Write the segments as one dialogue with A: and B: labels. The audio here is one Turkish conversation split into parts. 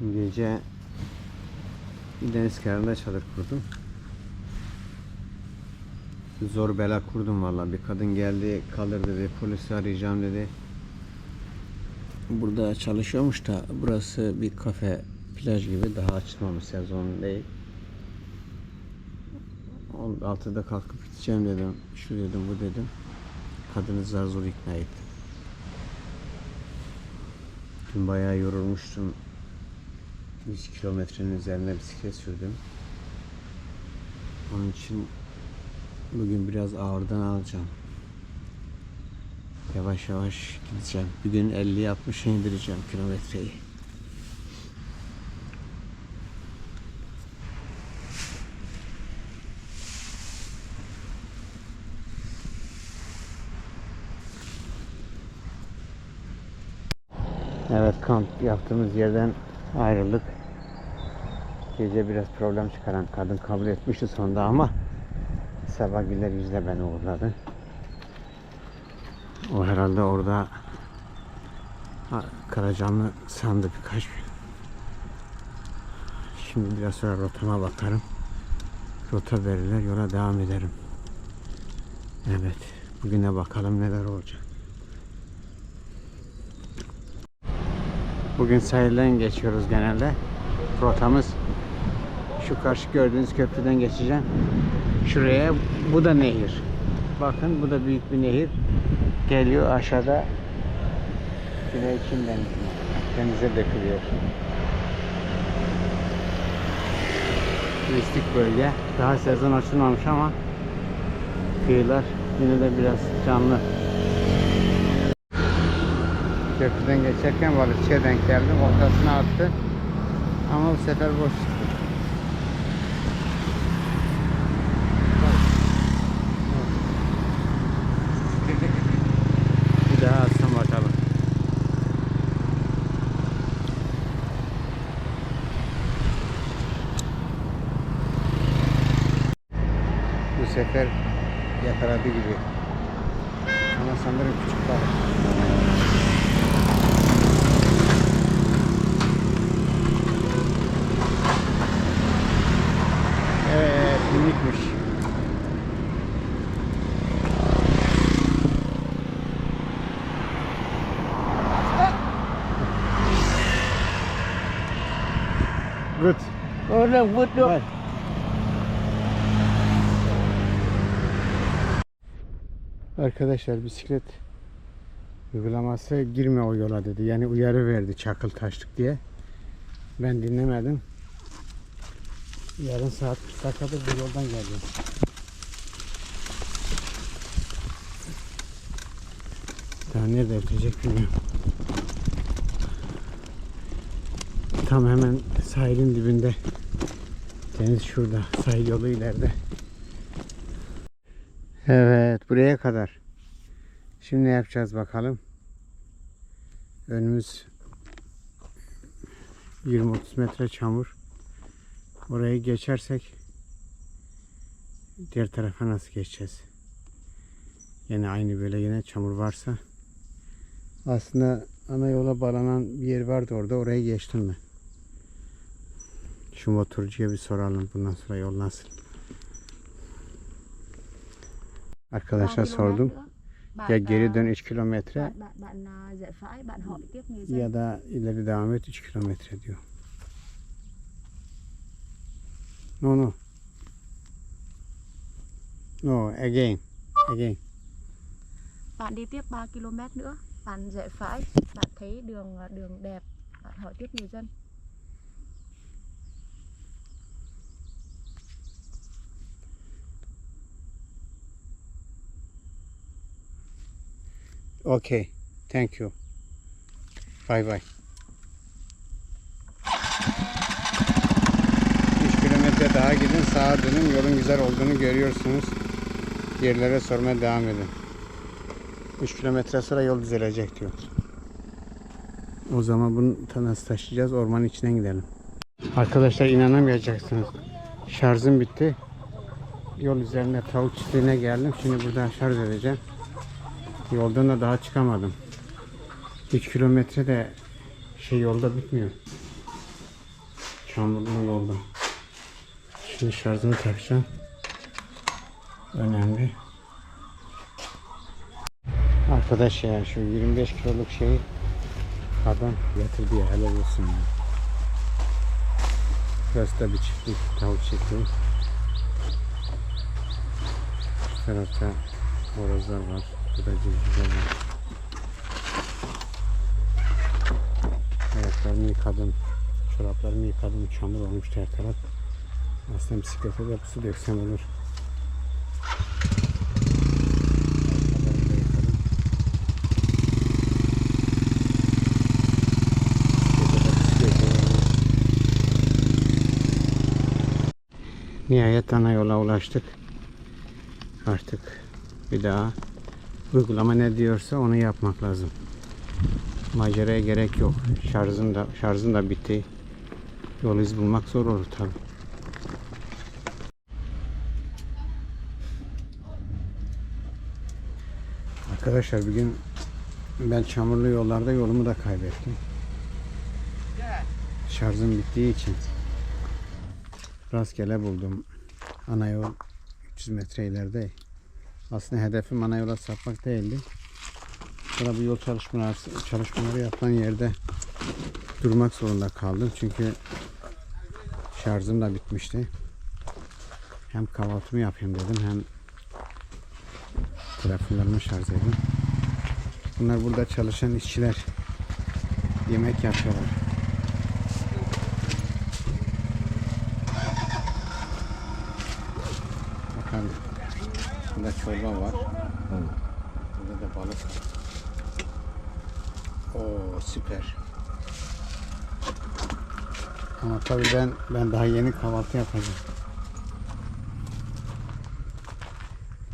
A: Gece deniz kenarında çadır kurdum. Zor bela kurdum valla. Bir kadın geldi kalır dedi. Polisi arayacağım dedi. Burada çalışıyormuş da burası bir kafe plaj gibi daha açılmamış sezon değil. 6'da kalkıp gideceğim dedim. Şu dedim bu dedim. Kadını zar zor ikna ettim. Dün bayağı yorulmuştum. 100 kilometrenin üzerine bisiklet sürdüm. Onun için bugün biraz ağırdan alacağım. Yavaş yavaş gideceğim. Bir gün 50 60'a indireceğim kilometreyi. Evet kamp yaptığımız yerden ayrıldık. Gece biraz problem çıkaran kadın kabul etmişti sonunda ama sabah güler yüzle beni uğurladı. O herhalde orada Karacanlı sandı birkaç gün. Şimdi biraz sonra rotama bakarım. Rota verirler yola devam ederim. Evet. Bugüne bakalım neler olacak. Bugün sahilden geçiyoruz genelde. Rotamız şu karşı gördüğünüz köprüden geçeceğim. Şuraya bu da nehir. Bakın bu da büyük bir nehir. Geliyor aşağıda Güney Çin Denizi'ne. Denize dökülüyor. Turistik bölge. Daha sezon açılmamış ama kıyılar yine de biraz canlı. Köprüden geçerken balıkçıya denk geldim. Ortasına attı. Ama bu sefer boş çıktı. Bir daha atsam bakalım. Bu sefer yakaladı gibi. Ama sanırım küçük balık. Evet, minikmiş. Good.
B: Orada vıt yok.
A: Arkadaşlar bisiklet uygulaması girme o yola dedi. Yani uyarı verdi çakıl taşlık diye. Ben dinlemedim. Yarın saat 40 dakikadır bu yoldan geliyorum. Daha nerede ötecek bilmiyorum. Tam hemen sahilin dibinde. Deniz şurada. Sahil yolu ileride. Evet buraya kadar. Şimdi ne yapacağız bakalım. Önümüz 20-30 metre çamur. Orayı geçersek diğer tarafa nasıl geçeceğiz? Yine aynı böyle yine çamur varsa. Aslında ana yola bağlanan bir yer vardı orada. Orayı geçtim ben. Şu motorcuya bir soralım bundan sonra yol nasıl? Arkadaşlar sordum. Ya geri dön 3 kilometre ya da ileri devam et 3 kilometre diyor. No no. No again. Again.
B: Bạn đi tiếp 3 km nữa, bạn rẽ phải, bạn thấy đường đường đẹp, bạn hỏi tiếp người dân.
A: Okay. Thank you. Bye bye. 3 kilometre daha gidin sağa dönün yolun güzel olduğunu görüyorsunuz. Yerlere sormaya devam edin. 3 kilometre sonra yol düzelecek diyor. O zaman bunu nasıl taşıyacağız? Ormanın içinden gidelim. Arkadaşlar inanamayacaksınız. Şarjım bitti. Yol üzerinde tavuk çiftliğine geldim. Şimdi burada şarj edeceğim. Yoldan da daha çıkamadım. 3 kilometre de şey yolda bitmiyor. çamurlu yolda. Şimdi şarjını takacağım. Önemli. Arkadaş ya şu 25 kiloluk şeyi adam getirdi ya helal olsun ya. Burası bir çiftlik tavuk çiftliği. Şu tarafta horozlar var. Ayaklarımı yıkadım. Çoraplarımı yıkadım. Çamur olmuş her taraf. Aslında bisiklete de su döksem olur. Nihayet ana yola ulaştık. Artık bir daha uygulama ne diyorsa onu yapmak lazım. Maceraya gerek yok. Şarjın da şarjın da bitti. Yol iz bulmak zor olur tabi. Arkadaşlar bugün ben çamurlu yollarda yolumu da kaybettim. Şarjım bittiği için rastgele buldum. Ana yol 300 metre ileride. Aslında hedefim ana yola değildi. Sonra bu yol çalışmaları, çalışmaları yapılan yerde durmak zorunda kaldım. Çünkü şarjım da bitmişti. Hem kahvaltımı yapayım dedim hem telefonlarımı şarj edeyim. Bunlar burada çalışan işçiler yemek yapıyorlar. Bakın burada çorba var. Burada da balık. Oo süper. Ama tabii ben ben daha yeni kahvaltı yapacağım.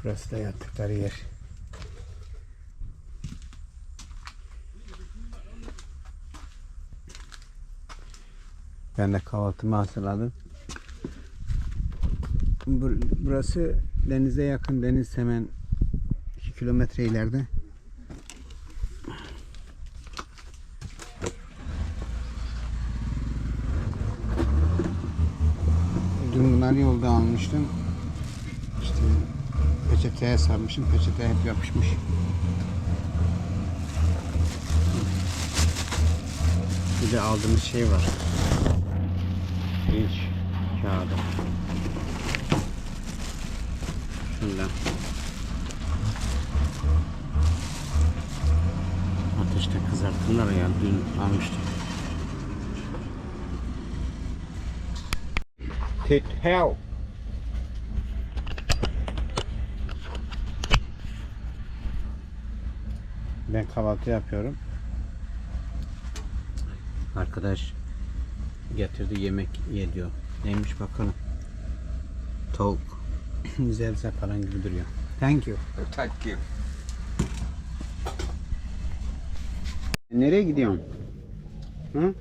A: Burası da yattıkları yer. Ben de kahvaltımı hazırladım. Bur- Burası denize yakın. Deniz hemen 2 kilometre ileride. Dün bunları yolda almıştım. İşte peçeteye sarmışım. Peçete hep yapışmış. Bir de aldığımız şey var. Pirinç kağıdı. Dün almıştım. Thịt heo Ben kahvaltı yapıyorum. Arkadaş getirdi yemek ye diyor. Neymiş bakalım. Tavuk. Zebze falan gibi duruyor. Thank you.
C: Thank you.
A: Nereye gidiyorsun? Hı?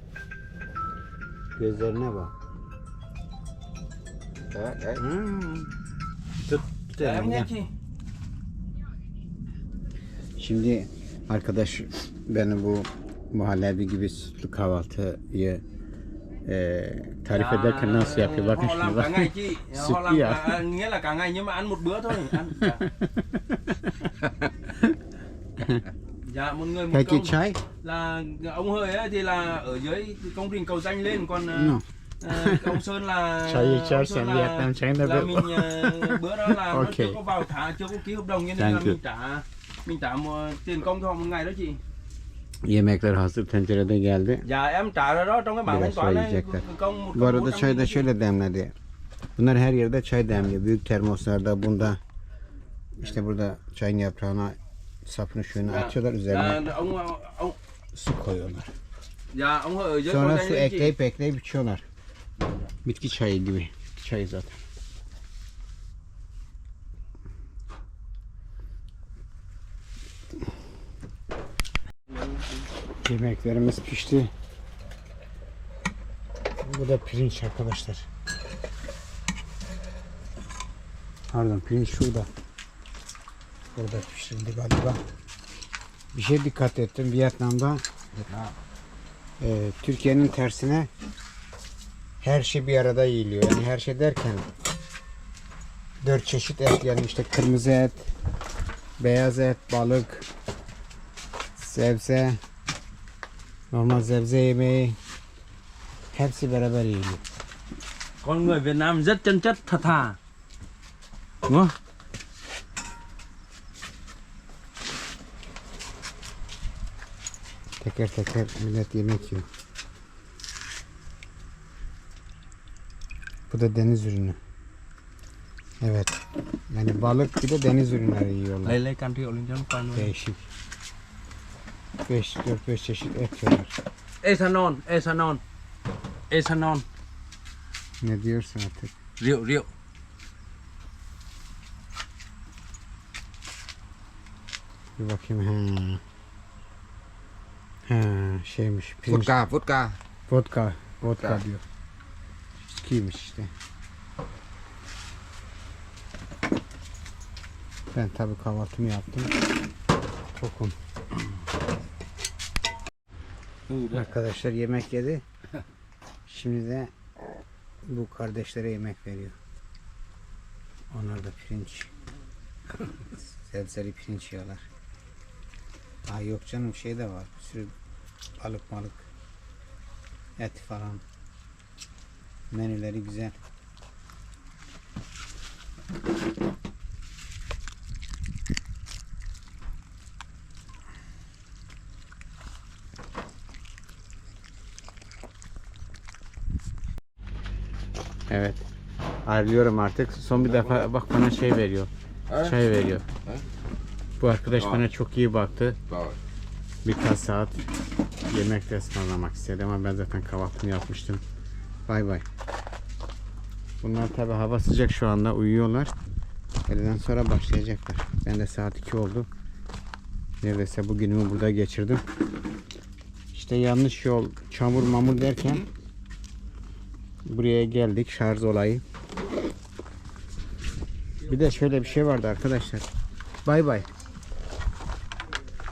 A: Gözlerine bak. Tut, tut elini, gel. Şimdi arkadaş beni bu muhallebi gibi sütlü kahvaltıyı e, tarif ederken nasıl yapıyor? Bakın şimdi bak. à?
D: cả, nghĩa là cả ngày nhưng mà ăn một bữa thôi ăn dạ. một người một công
A: çay?
D: là ông hơi ấy thì là ở dưới công trình cầu danh lên còn à,
A: No.
D: à, ông sơn là
A: Çayı
D: ông Sơn là,
A: Vietnam
D: là mình à, bữa đó là nó
A: Ok.
D: chưa có vào thả chưa có ký hợp đồng nên
A: Thank
D: là
A: you.
D: mình trả mình trả một, tiền công cho họ một ngày đó chị
A: Yemekler hazır tencerede geldi.
D: dạ em trả rồi đó trong cái bảng
A: Biraz
D: thanh toán đấy
A: söyleyecekler.
D: công một
A: Bu arada
D: 400
A: çay da
D: chị.
A: şöyle demledi. Bunlar her yerde çay demliyor. Büyük termoslarda bunda işte burada çayın yaprağına sapını şuyunu
D: Dạ.
A: açıyorlar üzerine
D: Dạ, ông ông
A: su koyuyorlar.
D: ông ở dưới
A: Sonra su ekleyip ekleyip içiyorlar. Bitki çayı gibi. Bitki çayı zaten. Yemeklerimiz pişti. Bu da pirinç arkadaşlar. Pardon pirinç şurada. Burada pişirildi galiba. Bir şey dikkat ettim. Vietnam'da e, Türkiye'nin tersine her şey bir arada yiyiliyor. Yani her şey derken dört çeşit et yani işte kırmızı et, beyaz et, balık, sebze, normal sebze yemeği hepsi beraber yiyiliyor.
D: Con người Việt Nam rất chân chất thật thà. Đúng không?
A: Teker teker millet yemek yiyor. Bu da deniz ürünü. Evet. Yani balık bir de deniz ürünleri yiyorlar.
D: Cho nó quay luôn.
A: Değişik. 5 4 5 çeşit et yiyorlar.
D: Ethanol, ethanol. Ethanol,
A: Ne diyorsun artık?
D: rượu rượu.
A: Bir bakayım. Ha. Ha, şeymiş. Pirinç,
C: Vodka, vodka.
A: vodka. Vodka
C: Vodka.
A: diyor. İçkiymiş işte. Ben tabii kahvaltımı yaptım. Tokum. Arkadaşlar yemek yedi. Şimdi de bu kardeşlere yemek veriyor. Onlar da pirinç. Sebzeli pirinç yiyorlar. Aa yok canım şey de var. Bir sürü balık malık. Et falan. Menüleri güzel. Evet. Ayrılıyorum artık. Son bir defa bak bana şey veriyor. Çay veriyor. Bu arkadaş bana çok iyi baktı.
C: Rồi.
A: Birkaç saat yemek de ısmarlamak istedi ama ben zaten kahvaltımı yapmıştım. Bay bay. Bunlar tabi hava sıcak şu anda uyuyorlar. Öğleden sonra başlayacaklar. Ben de saat 2 oldu. Neredeyse bugünümü burada geçirdim. İşte yanlış yol, çamur mamur derken buraya geldik şarj olayı. Bir de şöyle bir şey vardı arkadaşlar. Bay bay.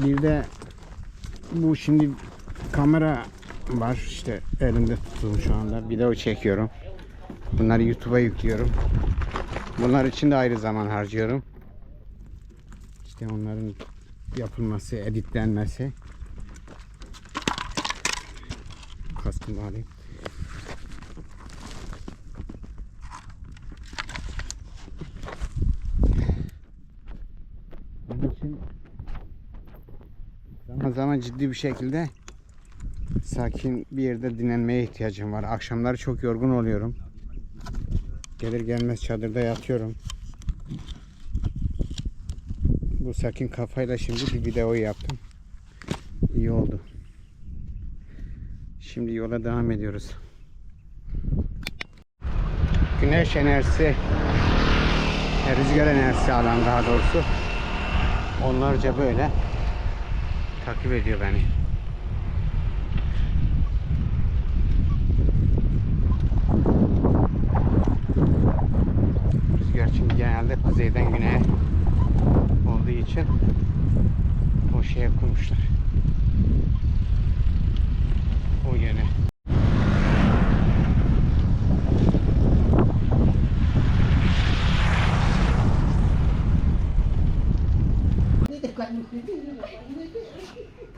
A: Bir de bu şimdi kamera var işte elimde tutulmuş şu anda video çekiyorum. Bunları YouTube'a yüklüyorum. Bunlar için de ayrı zaman harcıyorum. İşte onların yapılması, editlenmesi. Kaskımı alayım. Zaman zaman ciddi bir şekilde sakin bir yerde dinlenmeye ihtiyacım var. Akşamları çok yorgun oluyorum. Gelir gelmez çadırda yatıyorum. Bu sakin kafayla şimdi bir video yaptım. İyi oldu. Şimdi yola devam ediyoruz. Güneş enerjisi, rüzgar enerjisi alan daha doğrusu. Onlarca böyle takip ediyor beni. Rüzgar çünkü genelde kuzeyden güneye olduğu için o şeye kurmuşlar. O yöne.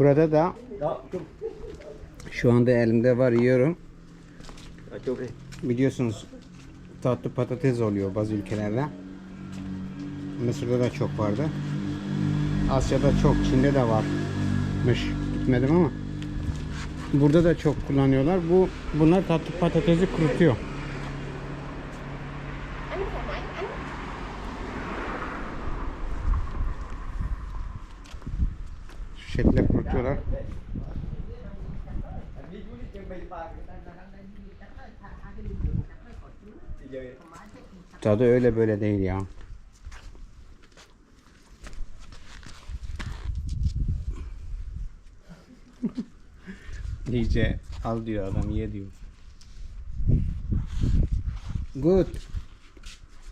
A: Burada da şu anda elimde var yiyorum. Biliyorsunuz tatlı patates oluyor bazı ülkelerde. Mısır'da da çok vardı. Asya'da çok, Çin'de de varmış. Gitmedim ama. Burada da çok kullanıyorlar. Bu bunlar tatlı patatesi kurutuyor. Şu şekilde kurutuyorlar. Tadı öyle böyle değil ya. İyice al diyor adam ye diyor. Good.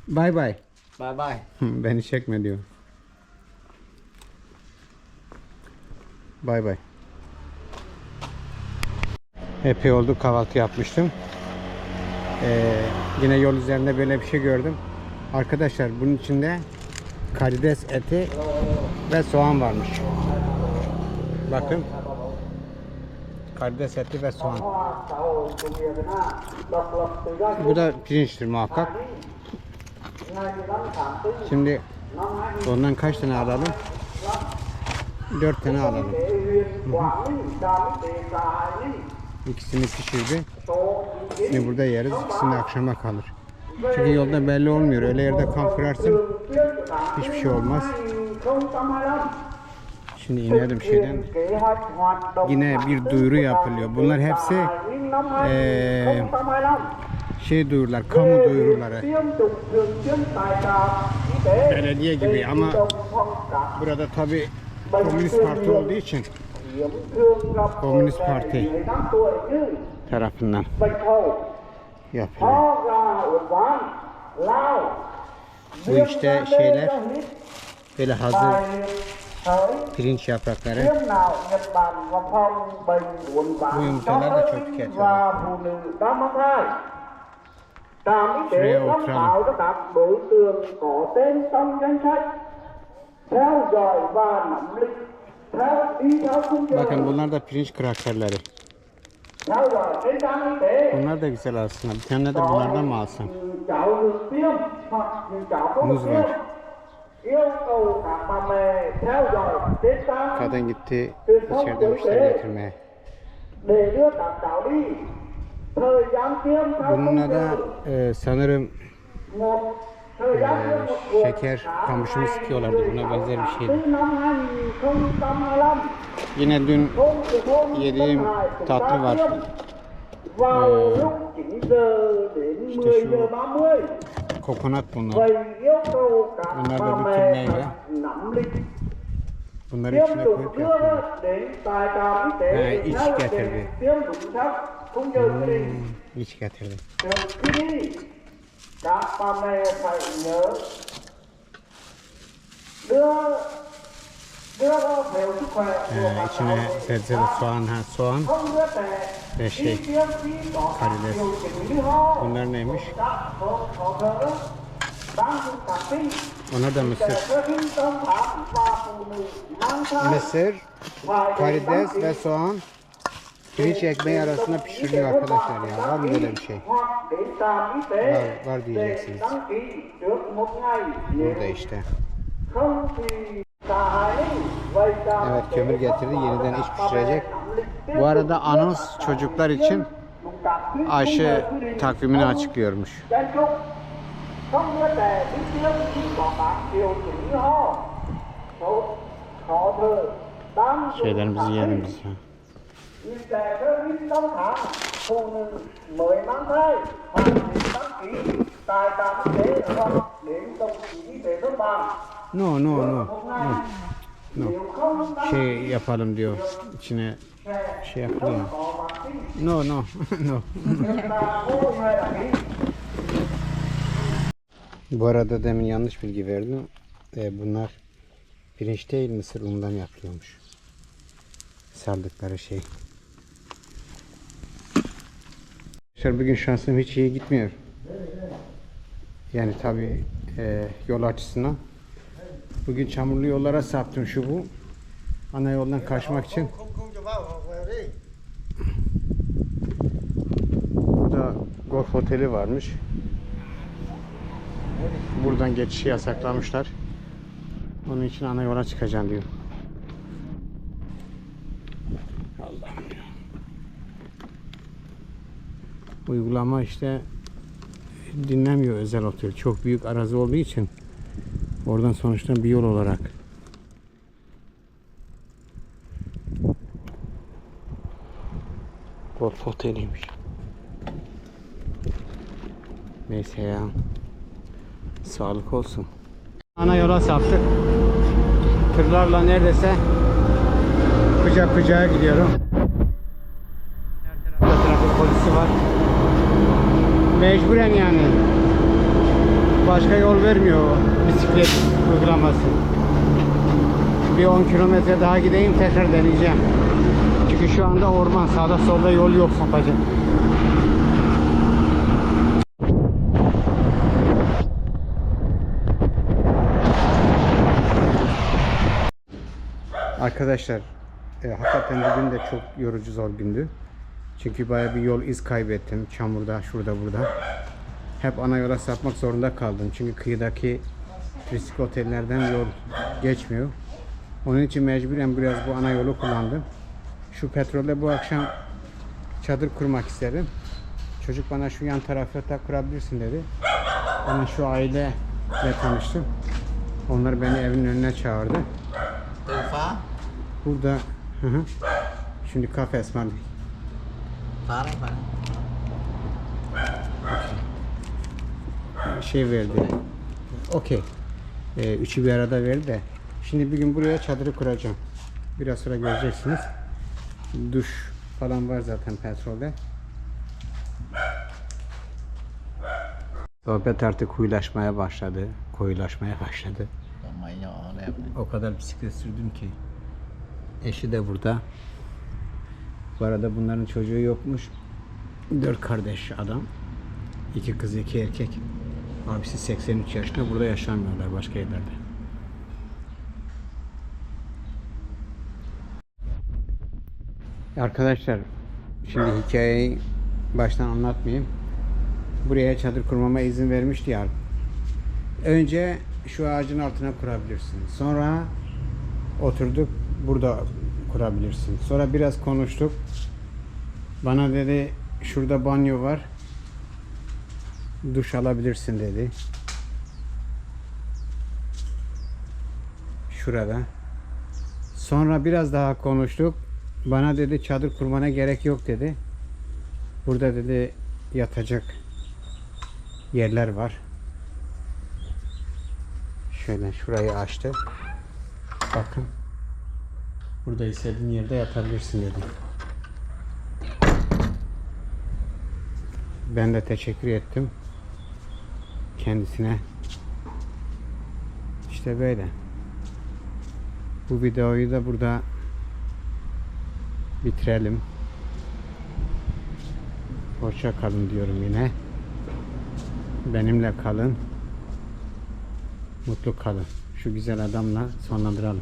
A: Bye bye.
C: Bye bye.
A: Beni çekme diyor. Bay bay. Epey oldu kahvaltı yapmıştım. Ee, yine yol üzerinde böyle bir şey gördüm. Arkadaşlar bunun içinde karides eti ve soğan varmış. Bakın. Karides eti ve soğan. Bu da pirinçtir muhakkak. Şimdi ondan kaç tane alalım? Dört tane alalım. İkisini pişirdi. Şimdi burada yeriz. İkisini akşama kalır. Çünkü yolda belli olmuyor. Öyle yerde kamp kurarsın. Hiçbir şey olmaz. Şimdi inelim şeyden. Yine bir duyuru yapılıyor. Bunlar hepsi eee, şey duyurular, kamu duyuruları. Belediye gibi ama burada tabi Komünist Parti olduğu için Komünist Parti tarafından yapılıyor. Bu işte şeyler böyle hazır pirinç yaprakları.
C: Bu yumurtalar da çok tüketiyorlar.
A: Şuraya oturalım. Bakın bunlar da pirinç krakerleri. Bunlar da güzel aslında. Bir tane de bunlardan mı alsam? Muz var. Kadın gitti içeriden bir şeyler getirmeye. Bununla da e, sanırım e, şeker kamışını sıkıyorlardı. Buna benzer bir şeydi.
C: Từ năm 2025
A: Yine dün Yediğim tatlı var.
C: tiêm vào
A: Ờ,
C: lúc 9 giờ đến
A: işte
C: 10
A: şu-
C: giờ 30
A: kokonat bunlar. Bunlar da bütün meyve. Bunları içine koyup
C: đưa
A: yapıyorlar.
C: đến tại trạm y tế
A: Ha, iç getirdi. Hmm, iç getirdim.
C: trước
A: Ee, içine sebzeli soğan, ha soğan ve şey. karides. Bunlar neymiş? Ona da mısır. Mısır, karides ve soğan pirinç ekmeği arasında pişiriliyor arkadaşlar ya. Var mı böyle bir şey? Var, var diyeceksiniz. Burada işte. Evet kömür getirdi. Yeniden iç pişirecek. Bu arada anons çocuklar için aşı takvimini açıklıyormuş. Şeylerimizi yiyelim biz ya. No no no. no.
C: đăng
A: Şey yapalım diyor. İçine şey
C: vaccine
A: No no no. Bu arada demin yanlış bilgi verdim. Ee, bunlar pirinç değil mısır unundan yapılıyormuş. Sardıkları şey. Arkadaşlar bugün şansım hiç iyi gitmiyor. Yani tabi yol açısından. Bugün çamurlu yollara saptım şu bu. Ana yoldan kaçmak için. Burada golf oteli varmış. Buradan geçişi yasaklamışlar. Onun için ana yola çıkacağım diyor. Allah'ım. Uygulama işte dinlemiyor özel otel. Çok büyük arazi olduğu için oradan sonuçta bir yol olarak Golf oteliymiş. Neyse ya. Sağlık olsun. Ana yola saptık. Tırlarla neredeyse kucak kucağa gidiyorum. Her tarafta trafik polisi var. Mecburen yani başka yol vermiyor bisiklet uygulaması. Bir 10 kilometre daha gideyim tekrar deneyeceğim. Çünkü şu anda orman sağda solda yol yok sapacak. Arkadaşlar e, hakikaten bugün de çok yorucu zor gündü. Çünkü baya bir yol iz kaybettim. Çamurda, şurada, burada. Hep ana yola sapmak zorunda kaldım. Çünkü kıyıdaki turistik otellerden yol geçmiyor. Onun için mecburen biraz bu ana yolu kullandım. Şu petrolde bu akşam çadır kurmak istedim. Çocuk bana şu yan tarafta da kurabilirsin dedi. Ben şu aileyle tanıştım. Onlar beni evin önüne çağırdı.
E: Phá
A: Burada hı hı. Şimdi kafe ısmarlayayım.
E: Phá đấy phá đấy
A: şey verdi. Okey. Ee, üçü bir arada verdi de. Şimdi bir gün buraya çadırı kuracağım. Biraz sonra göreceksiniz. Duş falan var zaten petrolde. Sohbet artık huylaşmaya başladı. Koyulaşmaya başladı. O kadar bisiklet sürdüm ki. Eşi de burada. Bu arada bunların çocuğu yokmuş. Dört kardeş adam. İki kız iki erkek. Abisi 83 yaşında burada yaşamıyorlar başka yerlerde. Arkadaşlar şimdi hikayeyi baştan anlatmayayım. Buraya çadır kurmama izin vermişti ya. Önce şu ağacın altına kurabilirsin. Sonra oturduk burada kurabilirsin. Sonra biraz konuştuk. Bana dedi şurada banyo var. Duş alabilirsin dedi. Şurada. Sonra biraz daha konuştuk. Bana dedi çadır kurmana gerek yok dedi. Burada dedi yatacak yerler var. Şöyle şurayı açtı. Bakın. Burada istediğin yerde yatabilirsin dedi. Ben de teşekkür ettim. Kendisine. İşte böyle. Bu videoyu da burada bitirelim. Hoşça kalın diyorum yine. Benimle kalın. Mutlu kalın. Şu güzel adamla sonlandıralım.